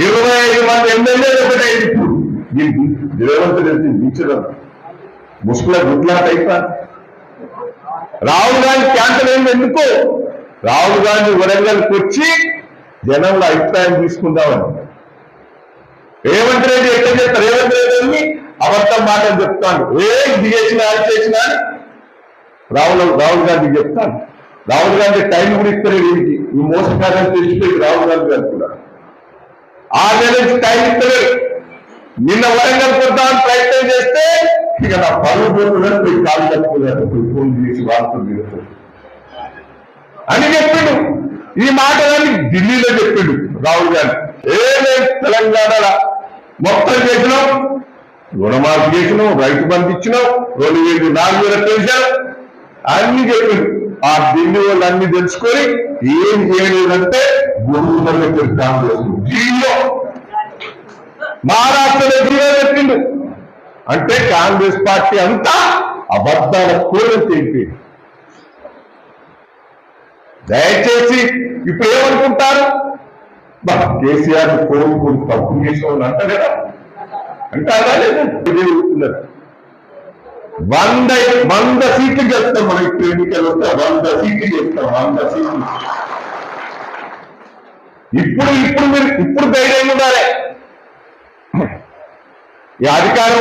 ఇరవై ఐదు మంది ఎమ్మెల్యేలు ఒకటే. ఇప్పుడు దీనికి రేవంత్ రెడ్డి మించడం ముసుగుల గుడ్లాట అయిపోయి రాహుల్ గాంధీ క్యాన్సల్ అయింది ఎందుకు? రాహుల్ గాంధీ వరంగల్కి వచ్చి జనంలో అభిప్రాయం తీసుకుందామని. రేవంత్ రెడ్డి ఎట్లా చెప్తారు రేవంత్ రెడ్డి అబద్ధం మాటలు చెప్తాను ఏ ఇది చేసినా అది రాహుల్ రాహుల్ గాంధీ చెప్తాను రాహుల్ గాంధీ టైం కూడా ఇస్తారు వీరికి ఈ మోసకారం తెలిసిపోయి రాహుల్ గాంధీ గారు కూడా. ఆరు నెలల నుంచి టైం ఇస్తలేరు నిన్న వరంగల్ కొద్దామని ప్రయత్నం చేస్తే ఇక నా పనులు పోతున్నారు పోయి కాలు కట్టుకున్నారు. ఫోన్ చేసి వాడుతుంది అని చెప్పిండు. ఈ మాటలన్నీ ఢిల్లీలో చెప్పిండు రాహుల్ గాంధీ. ఏ తెలంగాణ మొత్తం చేసినాం. రుణమాఫీ చేసినాం రైతు బంధు ఇచ్చినాం రెండు వేలు నాలుగు వేల పెన్షన్. అన్ని చెప్పిండు. ఆ ఢిల్లీ వాళ్ళు అన్ని తెలుసుకొని ఏం చేయలేదంటే గురువు పెట్టారు కాంగ్రెస్. ఢిల్లీలో మహారాష్ట్ర జీరో చెప్పిండు అంటే కాంగ్రెస్ పార్టీ అంతా అబద్ధాల కూరలు తెలిపింది దయచేసి ఇప్పుడు ఏమనుకుంటారు? కేసీఆర్ కోరుకుని తప్పు చేసిన అంట కదా. అంటే అలా వంద వంద సీట్లు చెప్తాం మనం ఇప్పుడు ఎన్నికలు వస్తే వంద సీట్లు గెలుస్తాం వంద సీట్లు. ఇప్పుడు ఇప్పుడు మీరు ఇప్పుడు ధైర్యంగా ఉండాలి. ఈ అధికారం